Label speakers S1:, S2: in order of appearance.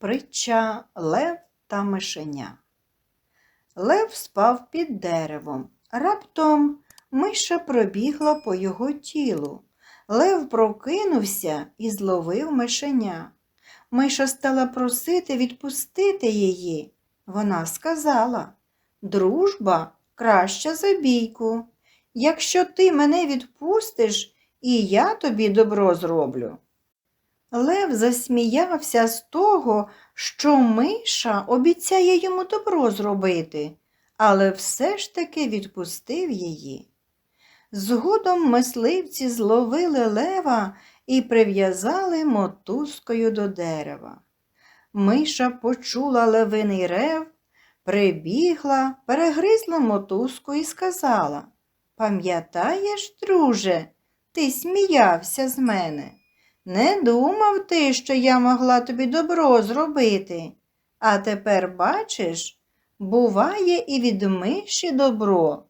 S1: Притча Лев та мишеня. Лев спав під деревом. Раптом миша пробігла по його тілу. Лев прокинувся і зловив мишеня. Миша стала просити відпустити її. Вона сказала Дружба краща за бійку. Якщо ти мене відпустиш, і я тобі добро зроблю. Лев засміявся з того, що миша обіцяє йому добро зробити, але все ж таки відпустив її. Згодом мисливці зловили лева і прив'язали мотузкою до дерева. Миша почула левиний рев, прибігла, перегризла мотузку і сказала Пам'ятаєш, друже, ти сміявся з мене. Не думав ти, що я могла тобі добро зробити. А тепер бачиш, буває і від миші добро.